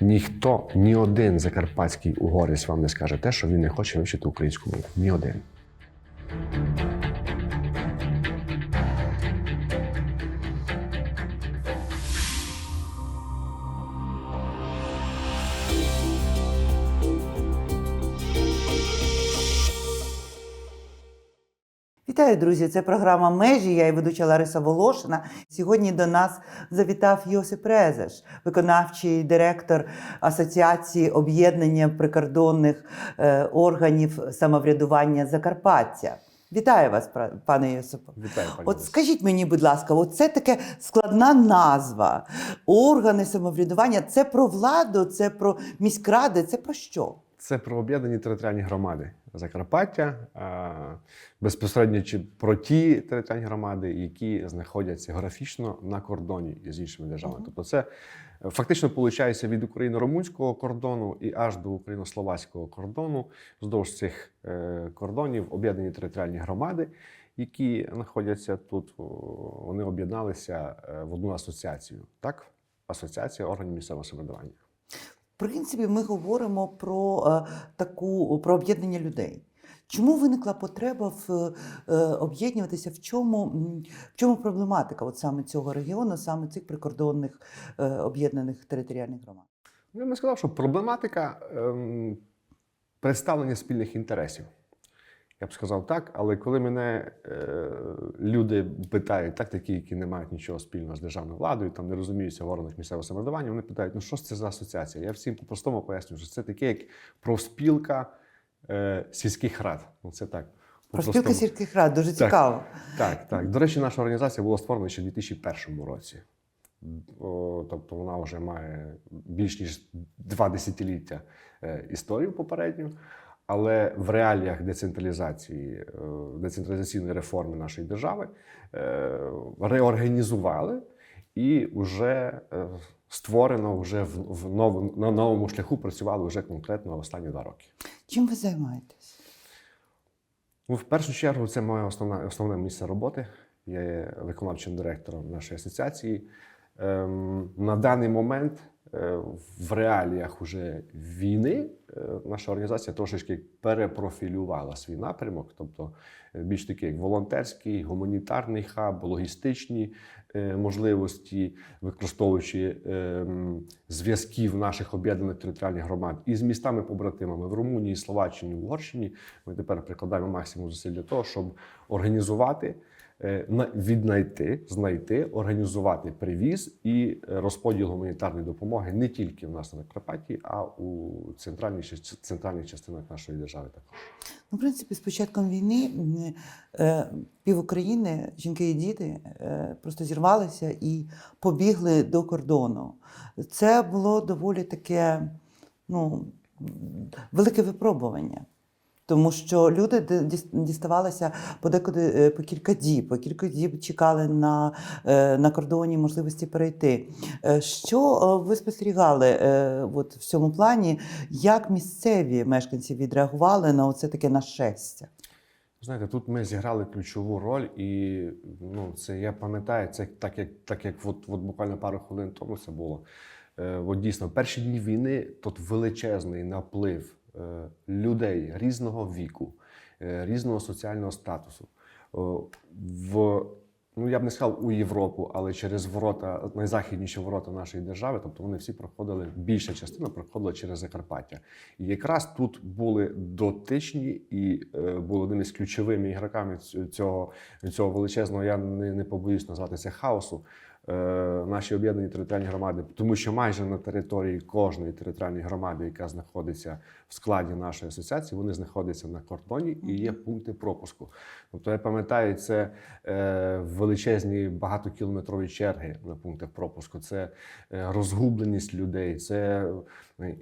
Ніхто, ні один закарпатський угорець вам не скаже те, що він не хоче вивчити українську мову. Ні один. Друзі! Це програма Межі. Я і ведуча Лариса Волошина. Сьогодні до нас завітав Йосип Резеш, виконавчий директор Асоціації об'єднання прикордонних е, органів самоврядування Закарпаття. Вітаю вас, пане Йосипо. Вітаю, пані. От скажіть мені, будь ласка, от це таке складна назва. Органи самоврядування. Це про владу, це про міськради, це про що? Це про об'єднані територіальні громади Закарпаття, безпосередньо чи про ті територіальні громади, які знаходяться географічно на кордоні з іншими державами. Тобто, це е, фактично виходить від україно-румунського кордону і аж до україно-словацького кордону. Вздовж цих е, кордонів об'єднані територіальні громади, які знаходяться тут. Вони об'єдналися е, в одну асоціацію. Так, асоціація органів місцевого самоврядування. Принципі, ми говоримо про е, таку про об'єднання людей. Чому виникла потреба в е, об'єднуватися? В чому, в чому проблематика от саме цього регіону, саме цих прикордонних е, об'єднаних територіальних громад? Ну, Я би сказав, що проблематика ем, представлення спільних інтересів. Я б сказав так, але коли мене е, люди питають, так, такі, які не мають нічого спільного з державною владою, там не розуміються в органах місцевого самоврядування, вони питають, ну що ж це за асоціація? Я всім по-простому поясню, що це таке, як профспілка е, сільських рад. Ну, це так. Про спілки сільських рад дуже Так. цікаво. Так, так. До речі, наша організація була створена ще в 2001 році. О, тобто вона вже має більш ніж два десятиліття е, історію попередню. Але в реаліях децентралізації, е, децентралізаційної реформи нашої держави е, реорганізували і вже е, створено вже в, в новому, на новому шляху працювали вже конкретно останні два роки. Чим ви займаєтесь? Ну, в першу чергу, це моє основне, основне місце роботи. Я є виконавчим директором нашої асоціації. Ем, на даний момент в реаліях уже війни е, наша організація трошечки перепрофілювала свій напрямок, тобто е, більш такий як волонтерський, гуманітарний хаб, логістичні е, можливості, використовуючи зв'язків наших об'єднаних територіальних громад із містами-побратимами в Румунії, Словаччині, Угорщині. Ми тепер прикладаємо максимум зусиль для того, щоб організувати, е, віднайти, знайти, організувати привіз і е, розподіл гуманітарної допомоги не тільки в нас на Карпаті, а у центральній центральних частинах нашої держави також. Ну, в принципі, з початком війни е, пів України, жінки і діти, е, просто зірвалися і побігли до кордону. Це було доволі таке ну, велике випробування. Тому що люди ди- діс- діставалися подекуди е, по кілька діб, по кілька діб чекали на, е, на кордоні можливості перейти. Е, Що ви спостерігали от в цьому плані, як місцеві мешканці відреагували на оце таке нашестя? Знаєте, тут ми зіграли ключову роль, і ну, це я пам'ятаю, це так як, так як от, от буквально пару хвилин тому це було. Е, от дійсно, перші дні війни тут величезний наплив людей різного віку, е, різного соціального статусу. В, ну, я б не сказав у Європу, але через ворота, найзахідніші ворота нашої держави, тобто вони всі проходили, більша частина проходила через Закарпаття. І якраз тут були дотичні і е, були одними з ключовими ігроками цього, цього величезного, я не, не побоюсь назвати це хаосу. Е, Наші об'єднані територіальні громади, тому що майже на території кожної територіальної громади, яка знаходиться в складі нашої асоціації, вони знаходяться на кордоні і є пункти пропуску. Тобто я пам'ятаю, це е, величезні багатокілометрові черги на пунктах пропуску, це е, розгубленість людей, це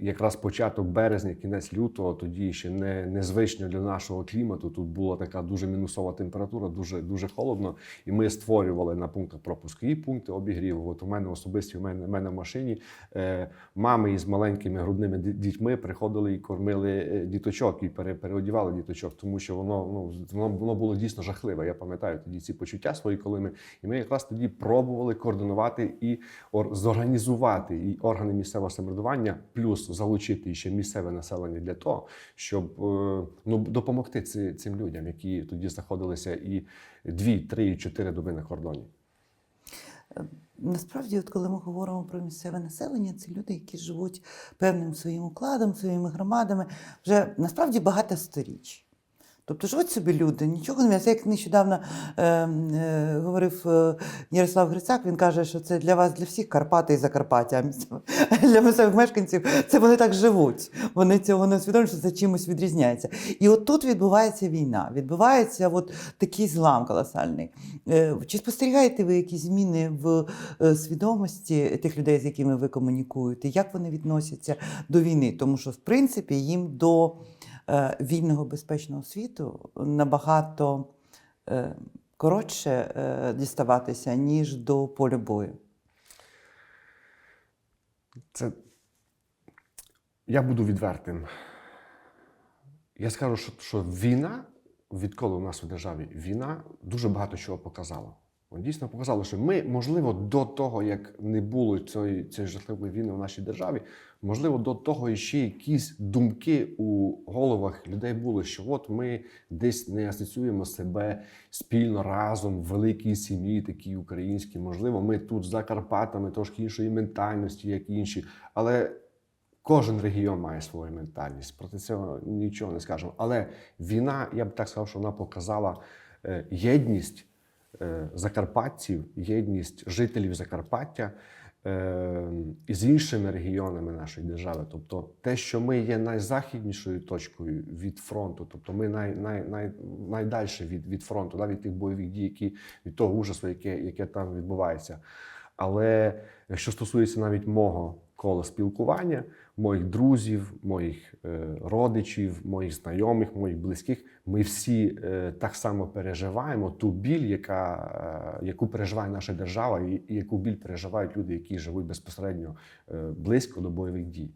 якраз початок березня, кінець лютого, тоді ще не, незвично для нашого клімату. Тут була така дуже мінусова температура, дуже, дуже холодно. І ми створювали на пунктах пропуску і пункти бути обігрів. От у мене особисті, у мене, у мене в машині е, мами із маленькими грудними дітьми приходили і кормили е, діточок і пере, переодівали діточок, тому що воно, ну, воно, воно було дійсно жахливе. Я пам'ятаю тоді ці почуття свої, коли ми і ми якраз тоді пробували координувати і ор- зорганізувати і органи місцевого самоврядування, плюс залучити ще місцеве населення для того, щоб е, ну, допомогти цим людям, які тоді знаходилися і дві, три, і чотири доби на кордоні. Насправді, от коли ми говоримо про місцеве населення, це люди, які живуть певним своїм укладом, своїми громадами вже насправді багато сторіч. Тобто живуть собі люди, нічого не Це як нещодавно е, е, говорив е, Ярослав Грицак, він каже, що це для вас, для всіх Карпати і Закарпаття, а для місцевих мешканців це вони так живуть. Вони цього не усвідомлюють, що це чимось відрізняється. І от тут відбувається війна, відбувається от такий злам колосальний. Е, Чи спостерігаєте ви якісь зміни в е, свідомості тих людей, з якими ви комунікуєте? Як вони відносяться до війни? Тому що, в принципі, їм до вільного безпечного світу набагато е, коротше е, діставатися, ніж до поля бою. Це я буду відвертим. Я скажу, що, що війна, відколи у нас у державі війна, дуже багато чого показала. Дійсно показало, що ми, можливо, до того, як не було цієї, цієї жахливої війни в нашій державі, можливо, до того ще якісь думки у головах людей були, що от ми десь не асоціюємо себе спільно разом в великій сім'ї, такій українській. Можливо, ми тут за Карпатами трошки іншої ментальності, як інші. Але Кожен регіон має свою ментальність. Проти цього нічого не скажемо. Але війна, я б так сказав, що вона показала е, єдність закарпатців, єдність жителів Закарпаття е, із іншими регіонами нашої держави. Тобто, те, що ми є найзахіднішою точкою від фронту, тобто ми най, най, най, найдальше від, від фронту, да, від тих бойових дій, які від того ужасу, яке, яке там відбувається. Але що стосується навіть мого кола спілкування, моїх друзів, моїх е, родичів, моїх знайомих, моїх близьких, ми всі е, так само переживаємо ту біль, яка, е, яку переживає наша держава, і, яку біль переживають люди, які живуть безпосередньо близько до бойових дій.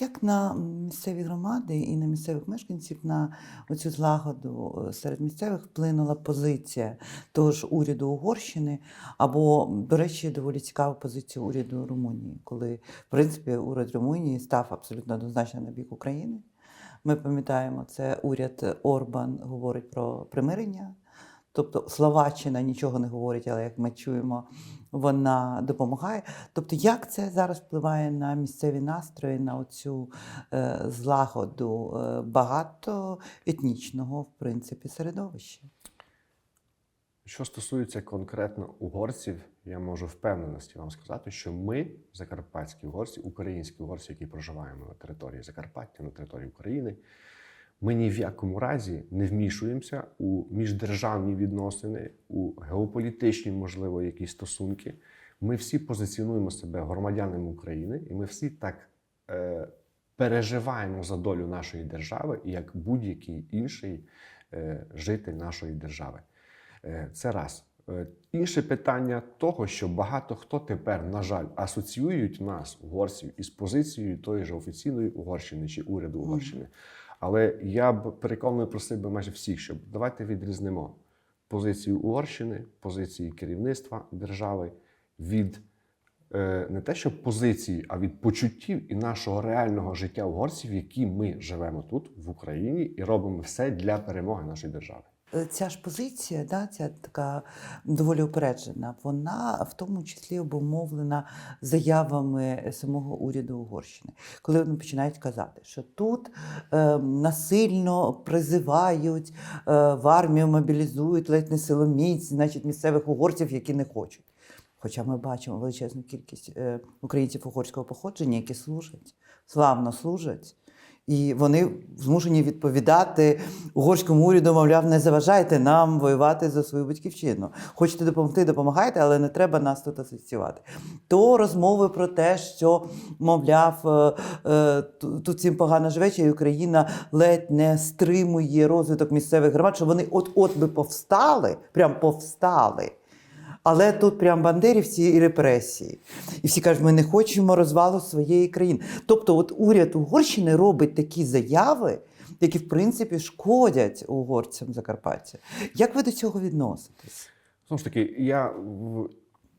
Як на місцеві громади і на місцевих мешканців на оцю злагоду е, серед місцевих вплинула позиція того ж уряду Угорщини, або, до речі, доволі цікава позиція уряду Румунії, коли, в принципі, уряд Румунії став абсолютно однозначно на бік України. Ми пам'ятаємо, це уряд Орбан говорить про примирення. Тобто Словаччина нічого не говорить, але як ми чуємо, вона допомагає. Тобто, як це зараз впливає на місцеві настрої, на оцю е, злагоду е, багатоетнічного, в принципі, середовища? Що стосується конкретно угорців, я можу впевненості вам сказати, що ми, закарпатські угорці, українські угорці, які проживаємо на території Закарпаття, на території України, ми ні в якому разі не вмішуємося у міждержавні відносини, у геополітичні, можливо, якісь стосунки. Ми всі позиціонуємо себе громадянами України, і ми всі так е, переживаємо за долю нашої держави, як будь-який інший е, житель нашої держави. Е, Це раз. Е, Інше питання того, що багато хто тепер, на жаль, асоціюють нас, угорців, із позицією тої ж офіційної Угорщини чи уряду Угорщини. Але я б переконаний просив би майже всіх, щоб давайте відрізнимо позицію Угорщини, позиції керівництва держави від е, не те, що позиції, а від почуттів і нашого реального життя угорців, які ми живемо тут, в Україні, і робимо все для перемоги нашої держави. Е, Ця ж позиція, да, ця така доволі упереджена, вона в тому числі обумовлена заявами самого уряду Угорщини, коли вони починають казати, що тут е, насильно призивають е, в армію, мобілізують ледь не силоміць, значить, місцевих угорців, які не хочуть. Хоча ми бачимо величезну кількість е, українців угорського походження, які служать, славно служать. І вони змушені відповідати угорському уряду, мовляв, не заважайте нам воювати за свою батьківщину. Хочете допомогти, допомагайте, але не треба нас тут асоціювати. То розмови про те, що, мовляв, е, е, ту- тут цим погано живеться, і Україна ледь не стримує розвиток місцевих громад, що вони от-от би повстали, прям повстали. Але тут прям бандерівці і репресії. І всі кажуть, ми не хочемо розвалу своєї країни. Тобто, от уряд Угорщини робить такі заяви, які, в принципі, шкодять угорцям Закарпаття. Як ви до цього відноситесь? Знову ж таки, я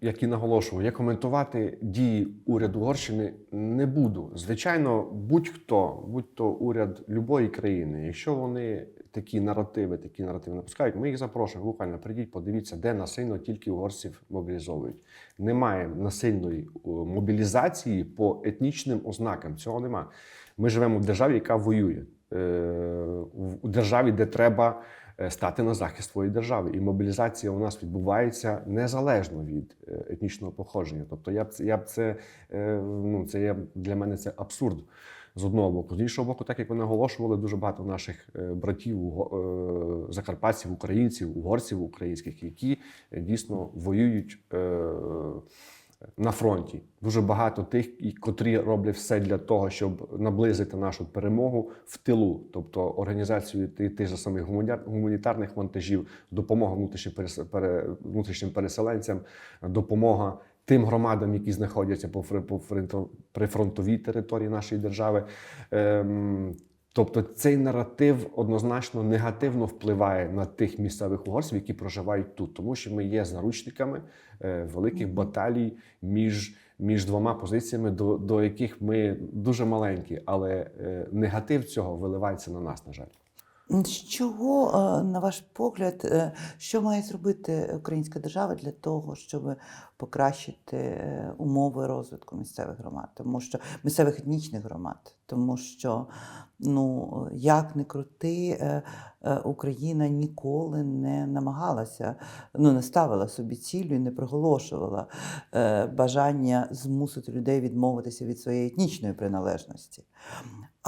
як і наголошував, я коментувати дії уряду Угорщини не буду. Звичайно, будь-хто, будь-то уряд любої країни, якщо вони такі наративи, такі наративи напускають, ми їх запрошуємо. Буквально прийдіть, подивіться, де насильно тільки угорців мобілізовують. Немає насильної мобілізації по етнічним ознакам. Цього нема. Ми живемо в державі, яка воює. Е, У державі, де треба е, стати на захист своєї держави. І мобілізація у нас відбувається незалежно від е, етнічного походження. Тобто я б я б це ну це є для мене це абсурд. З одного боку, з іншого боку, так як ви наголошували, дуже багато наших е, братів, е, закарпатців, українців, угорців українських, які е, дійсно воюють на фронті. Дуже багато тих, котрі роблять все для того, щоб наблизити нашу перемогу в тилу, тобто організацію ти- тих же самих гуманітарних вантажів, допомога внутрішнім переселенцям, допомога тим громадам, які знаходяться по прифронтовій території нашої держави. Ем, Тобто цей наратив однозначно негативно впливає на тих місцевих угорців, які проживають тут, тому що ми є заручниками е, великих баталій між, між двома позиціями, до, до яких ми дуже маленькі, але е, негатив цього виливається на нас, на жаль. Чого, е, на ваш погляд, е, що має зробити українська держава для того, щоб покращити е, умови розвитку місцевих громад, тому що місцевих етнічних громад, тому що ну як не крути, Україна ніколи не намагалася, ну не ставила собі цілю і не проголошувала бажання змусити людей відмовитися від своєї етнічної приналежності.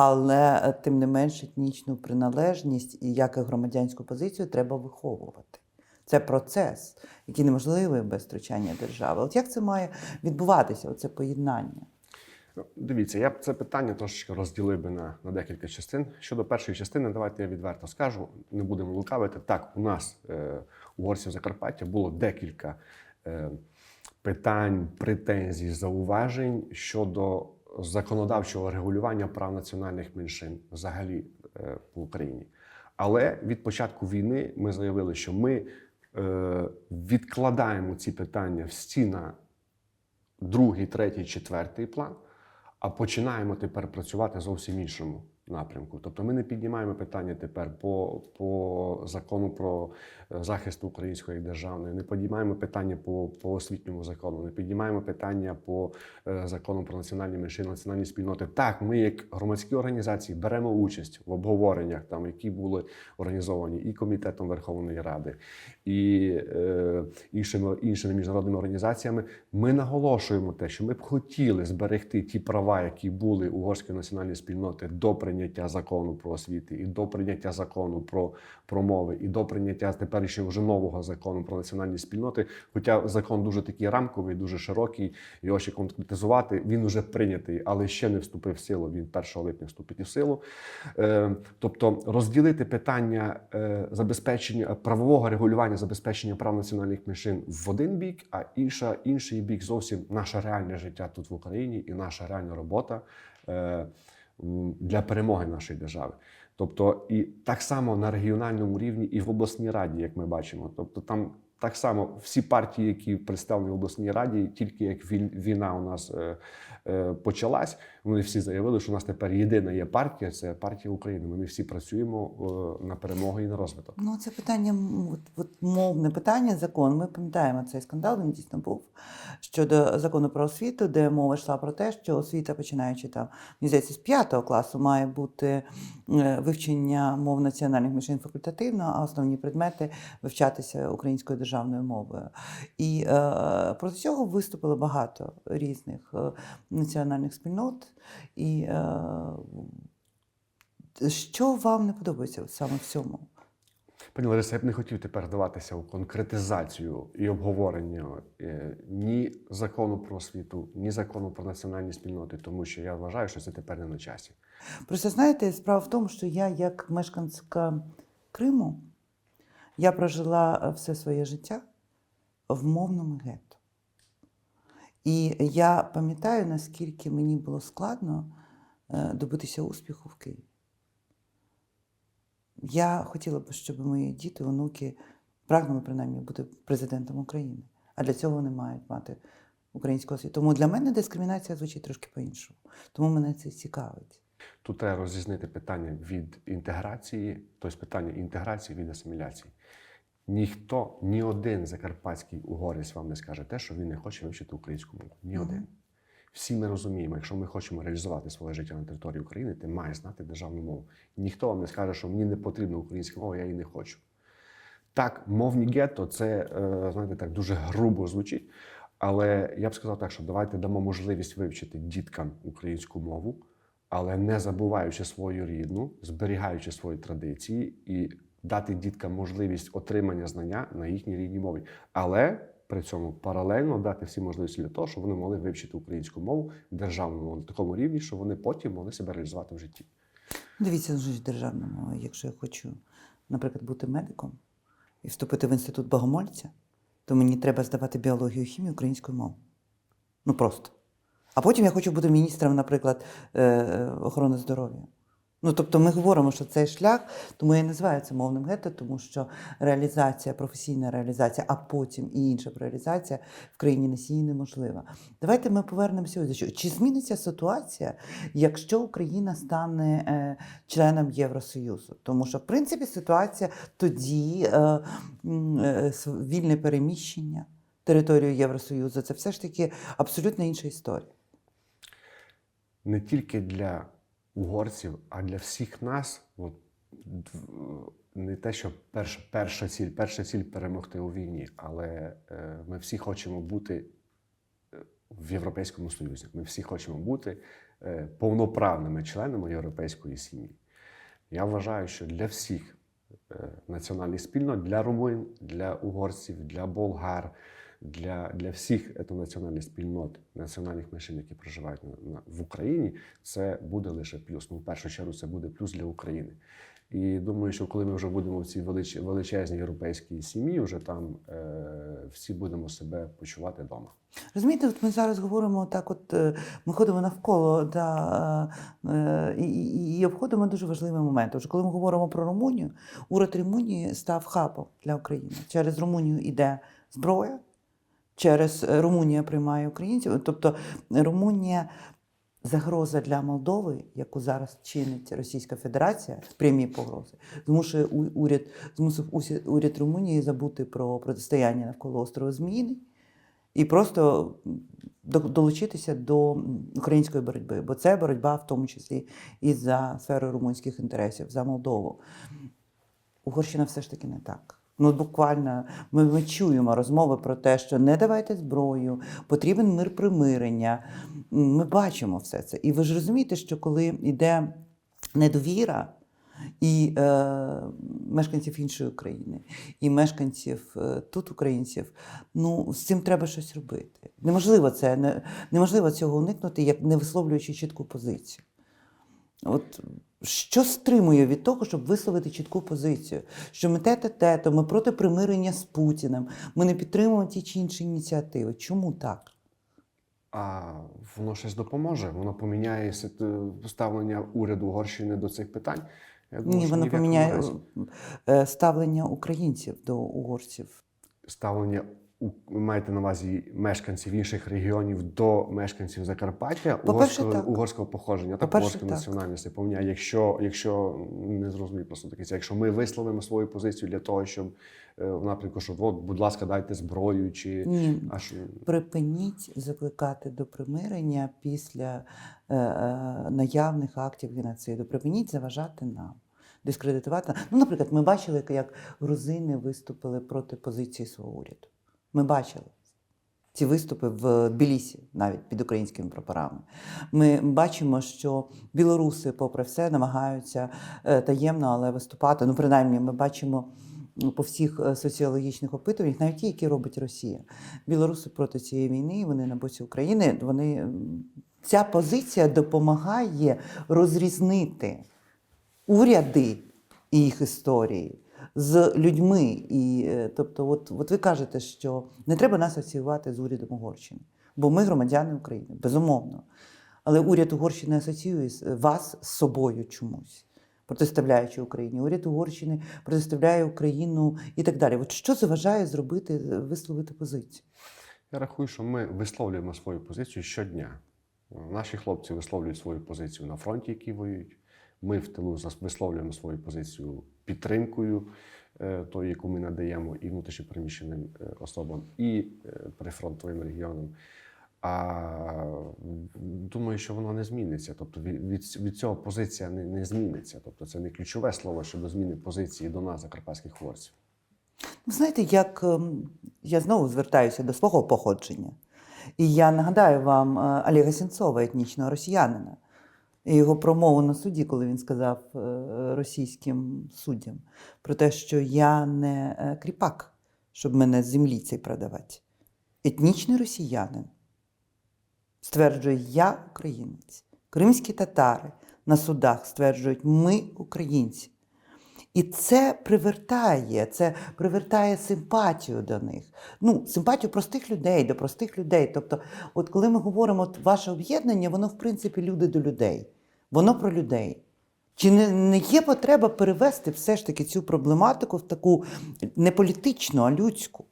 Але е, тим не менш етнічну приналежність і як і громадянську позицію треба виховувати. Це процес, який неможливий без втручання держави. От як це має відбуватися, оце поєднання? Ну, Дивіться, я це питання трошечки розділив би на, на декілька частин. Щодо першої частини, давайте я відверто скажу, не будемо лукавити. Так, у нас, е, угорців Закарпаття, було декілька е, питань, претензій, зауважень щодо законодавчого регулювання прав національних меншин взагалі е, в Україні. Але від початку війни ми заявили, що ми е, відкладаємо ці питання в стіна другий, третій, четвертий план, а починаємо тепер працювати зовсім іншому напрямку. Тобто ми не піднімаємо питання тепер по, по закону про е, захист української державної, не піднімаємо питання по, по освітньому закону, не піднімаємо питання по е, закону про національні меншини, національні спільноти. Так, ми, як громадські організації, беремо участь в обговореннях, там, які були організовані і комітетом Верховної Ради, і е, іншими, іншими міжнародними організаціями. Ми наголошуємо те, що ми б хотіли зберегти ті права, які були угорської національної спільноти до прийняття закону про освіти, і до прийняття закону про, про мови, і до прийняття теперішнього вже нового закону про національні спільноти. Хоча закон дуже такий рамковий, дуже широкий, його ще конкретизувати. Він вже прийнятий, але ще не вступив в силу. Він 1 липня вступить у силу. Е, тобто розділити питання е, забезпечення правового регулювання забезпечення прав національних меншин в один бік, а інша, інший бік зовсім наше реальне життя тут в Україні і наша реальна робота е, для перемоги нашої держави. Тобто, і так само на регіональному рівні, і в обласній раді, як ми бачимо. Тобто, там так само всі партії, які представлені в обласній раді, тільки як війна у нас е, е, почалась, вони всі заявили, що у нас тепер єдина є партія це партія України. Ми всі працюємо е, на перемогу і на розвиток. Ну, це питання, от, от, мовне питання, закон. Ми пам'ятаємо цей скандал, він дійсно був щодо закону про освіту, де мова йшла про те, що освіта, починаючи там, здається, з п'ятого класу, має бути е, вивчення мов національних меншин факультативно, а основні предмети вивчатися українською державною мовою. І е, проти цього виступило багато різних е, національних спільнот. І е, що вам не подобається саме в цьому? Пані Лариса, я б не хотів тепер вдаватися у конкретизацію і обговорення е, ні закону про освіту, ні закону про національні спільноти, тому що я вважаю, що це тепер не на часі. Просто знаєте, справа в тому, що я, як мешканська Криму, я прожила е, все своє життя в мовному гетто. І я пам'ятаю, наскільки мені було складно е, добитися успіху в Києві. Я хотіла б, щоб мої діти, онуки прагнули принаймні бути президентом України. А для цього вони мають мати українську освіту. Тому для мене дискримінація звучить трошки по-іншому. Тому мене це цікавить. Тут треба розрізнити питання від інтеграції, тобто питання інтеграції від асиміляції. Ніхто, ні один закарпатський угорець вам не скаже те, що він не хоче вивчити українську мову. Ні Мгм. один. Всі ми розуміємо, якщо ми хочемо реалізувати своє життя на території України, ти маєш знати державну мову. Ніхто вам не скаже, що мені не потрібна українська мова, я її не хочу. Так, мовні гетто це е, знаєте, так дуже грубо звучить. Але я б сказав так, що давайте дамо можливість вивчити діткам українську мову, але не забуваючи свою рідну, зберігаючи свої традиції і дати діткам можливість отримання знання на їхній рідній мові. Але при цьому паралельно дати всі можливості для того, щоб вони могли вивчити українську мову державну мову на такому рівні, що вони потім могли себе реалізувати в житті. Дивіться, ну, ж державна мова. Якщо я хочу, наприклад, бути медиком і вступити в інститут богомольця, то мені треба здавати біологію і хімію українською мовою. Ну просто. А потім я хочу бути міністром, наприклад, е, е, охорони здоров'я. Ну, тобто ми говоримо, що цей шлях, тому я називаю це мовним гетто, тому що реалізація, професійна реалізація, а потім і інша реалізація в країні носії неможлива. Давайте ми повернемося до чого. Чи зміниться ситуація, якщо Україна стане е, членом Євросоюзу? Тому що, в принципі, ситуація тоді е, е, вільне переміщення територію Євросоюзу це все ж таки абсолютно інша історія. не тільки для угорців, а для всіх нас. От, не те, що перша, перша ціль, перша ціль перемогти у війні, але е, ми всі хочемо бути е, в Європейському Союзі. Ми всі хочемо бути е, повноправними членами європейської сім'ї. Я вважаю, що для всіх е, національних спільнот, для румун, для угорців, для болгар, для, для всіх етнонаціональних спільнот, національних меншин, які проживають на, на, в Україні, це буде лише плюс. Ну, в першу чергу, це буде плюс для України. І думаю, що коли ми вже будемо в цій велич, величезній європейській сім'ї, вже там е, всі будемо себе почувати вдома. Розумієте, от ми зараз говоримо так, от е, ми ходимо навколо да, е, і, і обходимо дуже важливий момент. Тож, коли ми говоримо про Румунію, уряд Румунії став хабом для України. Через Румунію йде зброя, через е, Румунія приймає українців. Тобто Румунія загроза для Молдови, яку зараз чинить Російська Федерація, прямі погрози, змушує уряд, змусив уряд Румунії забути про протистояння навколо острова Зміїний і просто долучитися до української боротьби, бо це боротьба в тому числі і за сферою румунських інтересів, за Молдову. Угорщина все ж таки не так. Ну, буквально ми, ми чуємо розмови про те, що не давайте зброю, потрібен мир примирення. Ми бачимо все це. І ви ж розумієте, що коли йде недовіра і е, мешканців іншої країни, і мешканців е, тут українців, ну з цим треба щось робити. Неможливо це не, неможливо цього уникнути, як не висловлюючи чітку позицію. От що стримує від того, щоб висловити чітку позицію, що ми те-те-те, то ми проти примирення з Путіним, ми не підтримуємо ті чи інші ініціативи. Чому так? А воно щось допоможе, воно поміняє ставлення уряду Угорщини до цих питань. Я думаю, Ні, воно поміняє разі. е, ставлення українців до угорців. ставлення маєте на увазі мешканців інших регіонів до мешканців Закарпаття угорського, так. угорського походження та угорської національності. Поміняє, якщо, якщо не зрозумію просто таке, якщо ми висловимо свою позицію для того, щоб е, в напрямку, що от, будь ласка, дайте зброю чи Ні, аж припиніть закликати до примирення після е, е, наявних актів геноциду. Припиніть заважати нам, дискредитувати. Ну, наприклад, ми бачили, як грузини виступили проти позиції свого уряду. Ми бачили ці виступи в Тбілісі, навіть під українськими прапорами. Ми бачимо, що білоруси, попри все, намагаються е, таємно, але виступати. Ну, принаймні, ми бачимо по всіх е, соціологічних опитуваннях, навіть ті, які робить Росія. Білоруси проти цієї війни, вони на боці України. Вони ця позиція допомагає розрізнити уряди і їх історії з людьми. І, е, тобто, от, от ви кажете, що не треба нас асоціювати з урядом Угорщини, бо ми громадяни України, безумовно. Але уряд Угорщини асоціює вас з собою чомусь, протиставляючи Україні. Уряд Угорщини протиставляє Україну і так далі. От що заважає зробити, висловити позицію? Я рахую, що ми висловлюємо свою позицію щодня. Наші хлопці висловлюють свою позицію на фронті, які воюють. Ми в тилу висловлюємо свою позицію підтримкою, е, тою, яку ми надаємо і внутрішньопереміщеним е, особам, і е, прифронтовим регіонам. А думаю, що воно не зміниться. Тобто від, від, цього позиція не, не зміниться. Тобто це не ключове слово щодо зміни позиції до нас, закарпатських хлопців. Ви знаєте, як ем, я знову звертаюся до свого походження. І я нагадаю вам Олега Сенцова, етнічного росіянина, його промову на суді, коли він сказав е, російським суддям про те, що я не е, кріпак, щоб мене з землі цей продавати. Етнічний росіянин стверджує, я українець. Кримські татари на судах стверджують, ми українці. І це привертає, це привертає симпатію до них. Ну, симпатію простих людей, до простих людей. Тобто, от коли ми говоримо, от ваше об'єднання, воно в принципі люди до людей, воно про людей. Чи не, не є потреба перевести все ж таки цю проблематику в таку не політичну, а людську?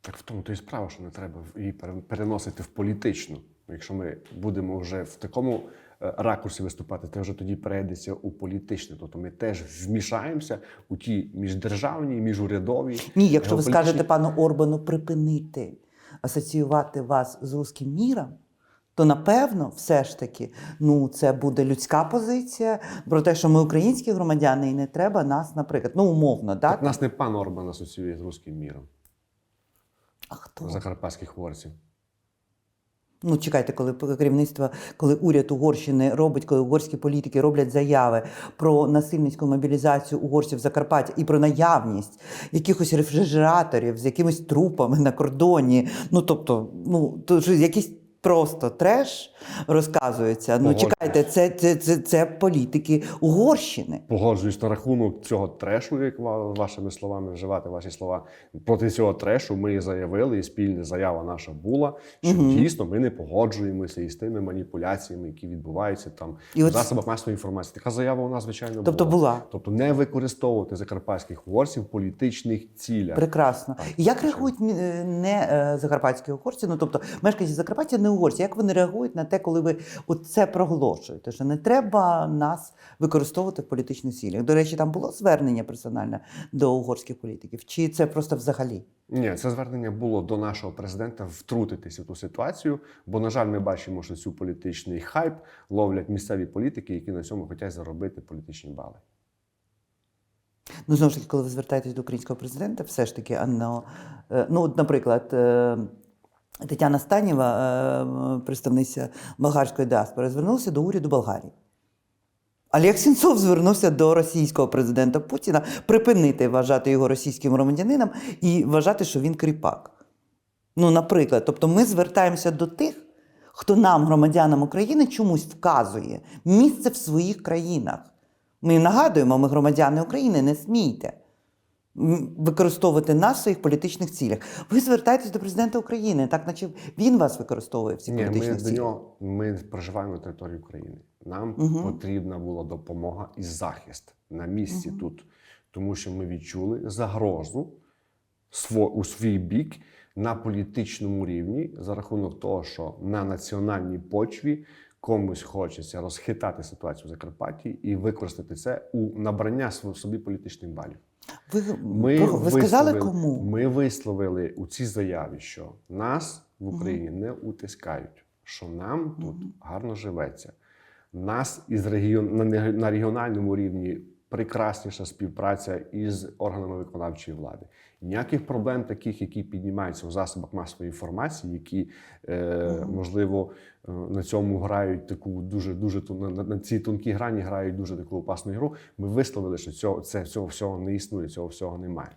Так в тому то і справа, що не треба її переносити в політичну. Якщо ми будемо вже в такому ракурсі виступати, то вже тоді перейдеться у політичне. Тобто ми теж вмішаємося у ті міждержавні, міжурядові. Ні, якщо ви скажете пану Орбану припинити асоціювати вас з руським міром, то напевно, все ж таки, ну це буде людська позиція про те, що ми українські громадяни, і не треба нас, наприклад, ну умовно, да? Так нас не пан Орбан асоціює з руським міром, А хто? закарпатських хворців. Ну, чекайте, коли керівництво, коли уряд Угорщини робить, коли угорські політики роблять заяви про насильницьку мобілізацію угорців Закарпаття і про наявність якихось рефрижераторів з якимись трупами на кордоні. Ну тобто, ну то ж якийсь просто треш розказується. Ну чекайте, це, це, це, це політики Угорщини. Погоджуюсь на рахунок цього трешу, як вашими словами вживати ваші слова. Проти цього трешу ми і заявили, і спільна заява наша була, що Мгм. дійсно ми не погоджуємося із тими маніпуляціями, які відбуваються там І в от- засобах масової інформації. Така заява у нас, звичайно, Тобто була. була. Тобто не використовувати закарпатських угорців в політичних цілях. Прекрасно. Так, як реагують е, не е, закарпатські угорці, ну тобто мешканці Закарпаття не угорці, як вони реагують на те, коли ви це проголошуєте? Що не треба нас використовувати в політичних цілях? До речі, там було звернення персональне до угорських політиків, чи це просто взагалі? Ні, це звернення було до нашого президента втрутитися в ту ситуацію, бо, на жаль, ми бачимо, що цю політичний хайп ловлять місцеві політики, які на цьому хочуть заробити політичні бали. Ну, знову ж таки, коли ви звертаєтесь до українського президента, все ж таки, Анно, е, ну, наприклад, е, Тетяна Станєва, е, представниця болгарської діаспори, звернулася до уряду Болгарії. Олег Сенцов звернувся до російського президента Путіна припинити вважати його російським громадянином і вважати, що він кріпак. Ну, наприклад, тобто ми звертаємося до тих, хто нам, громадянам України, чомусь вказує місце в своїх країнах. Ми нагадуємо, ми громадяни України, не смійте використовувати нас в своїх політичних цілях. Ви звертаєтесь до президента України, так наче він вас використовує в цих Ні, ми політичних до нього ми проживаємо на території України. Нам Мгм. потрібна була допомога і захист на місці тут, тому що ми відчули загрозу у свій бік на політичному рівні за рахунок того, що на національній почві комусь хочеться розхитати ситуацію в Закарпатті і використати це у набрання собі політичних балів. Ви, Ми, ви сказали кому? Ми висловили у цій заяві, що нас в Україні не утискають, що нам тут гарно живеться. Нас із регіон на регіональному рівні прекрасніша співпраця із органами виконавчої влади. Ніяких проблем, таких, які піднімаються у засобах масової інформації, які е, можливо е, на цьому грають таку дуже дуже на, на, на цій тонкій грані грають дуже таку опасну гру. Ми висловили, що цього це цього всього не існує, цього всього немає.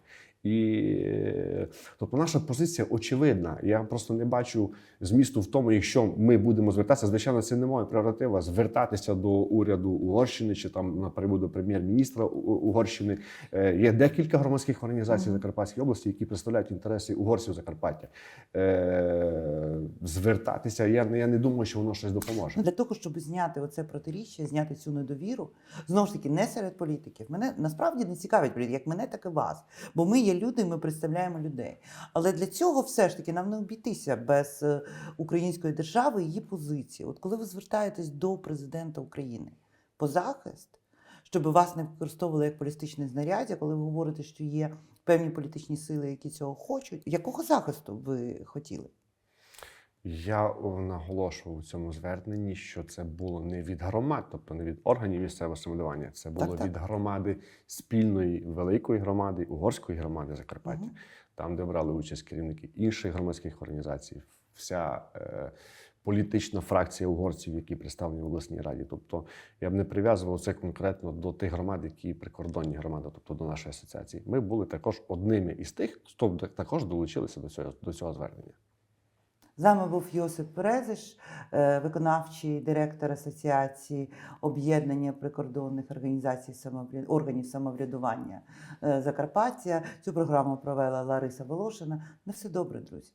І е, тобто наша позиція очевидна. Я просто не бачу змісту в тому, якщо ми будемо звертатися. Звичайно, це не моя прерогатива звертатися до уряду Угорщини чи там напряму до прем'єр-міністра Угорщини. Е, Є декілька громадських організацій в Закарпатській області, які представляють інтереси угорців Закарпаття. Е, Звертатися. Я, я не думаю, що воно щось допоможе. Для того, щоб зняти оце протиріччя, зняти цю недовіру, знову ж таки, не серед політиків. Мене насправді не цікавить політики, як мене, так і вас. Бо ми є люди, ми представляємо людей. Але для цього все ж таки нам не обійтися без е, української держави і її позиції. От коли ви звертаєтесь до президента України по захист, щоб вас не використовували як політичне знаряддя, коли ви говорите, що є певні політичні сили, які цього хочуть, якого захисту ви хотіли? Я наголошував у цьому зверненні, що це було не від громад, тобто не від органів місцевого самоврядування. Це було Так, так. від громади спільної великої громади, угорської громади Закарпаття, Мгм. там, де брали участь керівники інших громадських організацій, вся е, політична фракція угорців, які представлені в обласній раді. Тобто я б не прив'язував це конкретно до тих громад, які прикордонні громади, тобто до нашої асоціації. Ми були також одними із тих, хто також долучилися до цього, до цього звернення. З нами був Йосип Перезиш, е, виконавчий директор Асоціації об'єднання прикордонних організацій органів самоврядування е, Закарпаття. Цю програму провела Лариса Волошина. На все добре, друзі.